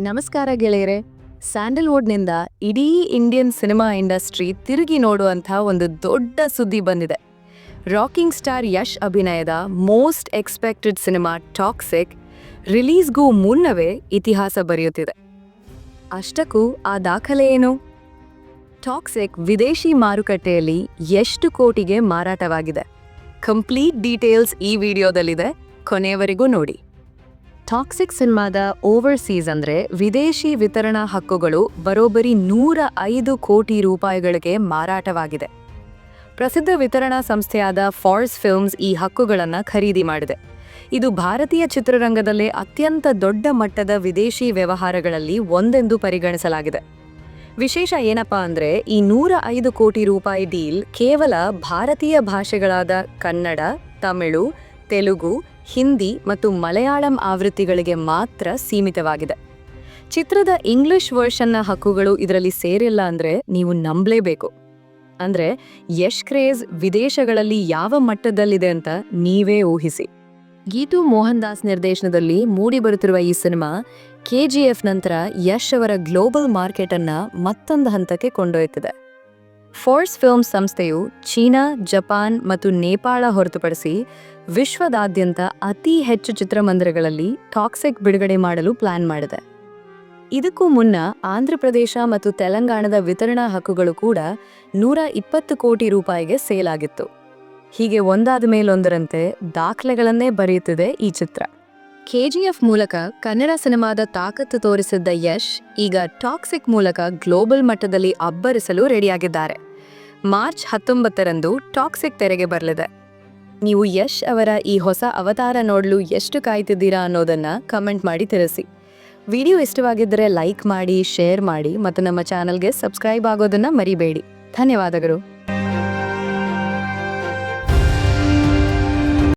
ನಮಸ್ಕಾರ ಗೆಳೆಯರೆ. ಸ್ಯಾಂಡಲ್ವುಡ್ನಿಂದ ಇಡೀ ಇಂಡಿಯನ್ ಸಿನಿಮಾ ಇಂಡಸ್ಟ್ರಿ ತಿರುಗಿ ನೋಡುವಂಥ ಒಂದು ದೊಡ್ಡ ಸುದ್ದಿ ಬಂದಿದೆ. ರಾಕಿಂಗ್ ಸ್ಟಾರ್ ಯಶ್ ಅಭಿನಯದ ಮೋಸ್ಟ್ ಎಕ್ಸ್ಪೆಕ್ಟೆಡ್ ಸಿನಿಮಾ ಟಾಕ್ಸಿಕ್ ರಿಲೀಸ್ಗೂ ಮುನ್ನವೇ ಇತಿಹಾಸ ಬರೆಯುತ್ತಿದೆ. ಅಷ್ಟಕ್ಕೂ ಆ ದಾಖಲೆ ಏನು? ಟಾಕ್ಸಿಕ್ ವಿದೇಶಿ ಮಾರುಕಟ್ಟೆಯಲ್ಲಿ ಎಷ್ಟು ಕೋಟಿಗೆ ಮಾರಾಟವಾಗಿದೆ? ಕಂಪ್ಲೀಟ್ ಡೀಟೇಲ್ಸ್ ಈ ವಿಡಿಯೋದಲ್ಲಿದೆ. ಕೊನೆಯವರೆಗೂ ನೋಡಿ. ಟಾಕ್ಸಿಕ್ ಸಿನಿಮಾದ ಓವರ್ಸೀಸ್ ಅಂದರೆ ವಿದೇಶಿ ವಿತರಣಾ ಹಕ್ಕುಗಳು ಬರೋಬ್ಬರಿ ನೂರ ಐದು ಕೋಟಿ ರೂಪಾಯಿಗಳಿಗೆ ಮಾರಾಟವಾಗಿದೆ. ಪ್ರಸಿದ್ಧ ವಿತರಣಾ ಸಂಸ್ಥೆಯಾದ ಫಾರ್ಸ್ ಫಿಲ್ಮ್ಸ್ ಈ ಹಕ್ಕುಗಳನ್ನು ಖರೀದಿ ಮಾಡಿದೆ. ಇದು ಭಾರತೀಯ ಚಿತ್ರರಂಗದಲ್ಲೇ ಅತ್ಯಂತ ದೊಡ್ಡ ಮಟ್ಟದ ವಿದೇಶಿ ವ್ಯವಹಾರಗಳಲ್ಲಿ ಒಂದೆಂದು ಪರಿಗಣಿಸಲಾಗಿದೆ. ವಿಶೇಷ ಏನಪ್ಪಾ ಅಂದರೆ ಈ ನೂರ ಐದು ಕೋಟಿ ರೂಪಾಯಿ ಡೀಲ್ ಕೇವಲ ಭಾರತೀಯ ಭಾಷೆಗಳಾದ ಕನ್ನಡ, ತಮಿಳು, ತೆಲುಗು ಹಿಂದಿ ಮತ್ತು ಮಲಯಾಳಂ ಆವೃತ್ತಿಗಳಿಗೆ ಮಾತ್ರ ಸೀಮಿತವಾಗಿದೆ. ಚಿತ್ರದ ಇಂಗ್ಲಿಷ್ ವರ್ಷನ್ನ ಹಕ್ಕುಗಳು ಇದರಲ್ಲಿ ಸೇರಿಲ್ಲ ಅಂದರೆ ನೀವು ನಂಬಲೇಬೇಕು. ಅಂದರೆ ಯಶ್ ಕ್ರೇಜ್ ವಿದೇಶಗಳಲ್ಲಿ ಯಾವ ಮಟ್ಟದಲ್ಲಿದೆ ಅಂತ ನೀವೇ ಊಹಿಸಿ. ಗೀತು ಮೋಹನ್ ದಾಸ್ ನಿರ್ದೇಶನದಲ್ಲಿ ಮೂಡಿಬರುತ್ತಿರುವ ಈ ಸಿನಿಮಾ ಕೆಜಿಎಫ್ ನಂತರ ಯಶ್ ಅವರ ಗ್ಲೋಬಲ್ ಮಾರ್ಕೆಟನ್ನು ಮತ್ತೊಂದು ಹಂತಕ್ಕೆ ಕೊಂಡೊಯ್ತಿದೆ. ಫೋರ್ಸ್ ಫಿಲ್ಮ್ ಸಂಸ್ಥೆಯು ಚೀನಾ, ಜಪಾನ್ ಮತ್ತು ನೇಪಾಳ ಹೊರತುಪಡಿಸಿ ವಿಶ್ವದಾದ್ಯಂತ ಅತಿ ಹೆಚ್ಚು ಚಿತ್ರಮಂದಿರಗಳಲ್ಲಿ ಟಾಕ್ಸಿಕ್ ಬಿಡುಗಡೆ ಮಾಡಲು ಪ್ಲಾನ್ ಮಾಡಿದೆ. ಇದಕ್ಕೂ ಮುನ್ನ ಆಂಧ್ರಪ್ರದೇಶ ಮತ್ತು ತೆಲಂಗಾಣದ ವಿತರಣಾ ಹಕ್ಕುಗಳು ಕೂಡ ನೂರ ಇಪ್ಪತ್ತು ಕೋಟಿ ರೂಪಾಯಿಗೆ ಸೇಲ್ ಆಗಿತ್ತು. ಹೀಗೆ ಒಂದಾದ ಮೇಲೊಂದರಂತೆ ದಾಖಲೆಗಳನ್ನೇ ಬರೆಯುತ್ತಿದೆ ಈ ಚಿತ್ರ. ಕೆಜಿಎಫ್ ಮೂಲಕ ಕನ್ನಡ ಸಿನಿಮಾದ ತಾಕತ್ತು ತೋರಿಸಿದ್ದ ಯಶ್ ಈಗ ಟಾಕ್ಸಿಕ್ ಮೂಲಕ ಗ್ಲೋಬಲ್ ಮಟ್ಟದಲ್ಲಿ ಅಬ್ಬರಿಸಲು ರೆಡಿಯಾಗಿದ್ದಾರೆ. ಮಾರ್ಚ್ ಹತ್ತೊಂಬತ್ತರಂದು ಟಾಕ್ಸಿಕ್ ತೆರೆಗೆ ಬರಲಿದೆ. ನೀವು ಯಶ್ ಅವರ ಈ ಹೊಸ ಅವತಾರ ನೋಡಲು ಎಷ್ಟು ಕಾಯ್ತಿದ್ದೀರಾ ಅನ್ನೋದನ್ನು ಕಮೆಂಟ್ ಮಾಡಿ ತಿಳಿಸಿ. ವಿಡಿಯೋ ಇಷ್ಟವಾಗಿದ್ದರೆ ಲೈಕ್ ಮಾಡಿ, ಶೇರ್ ಮಾಡಿ ಮತ್ತು ನಮ್ಮ ಚಾನಲ್ಗೆ ಸಬ್ಸ್ಕ್ರೈಬ್ ಆಗೋದನ್ನ ಮರಿಬೇಡಿ. ಧನ್ಯವಾದಗಳು.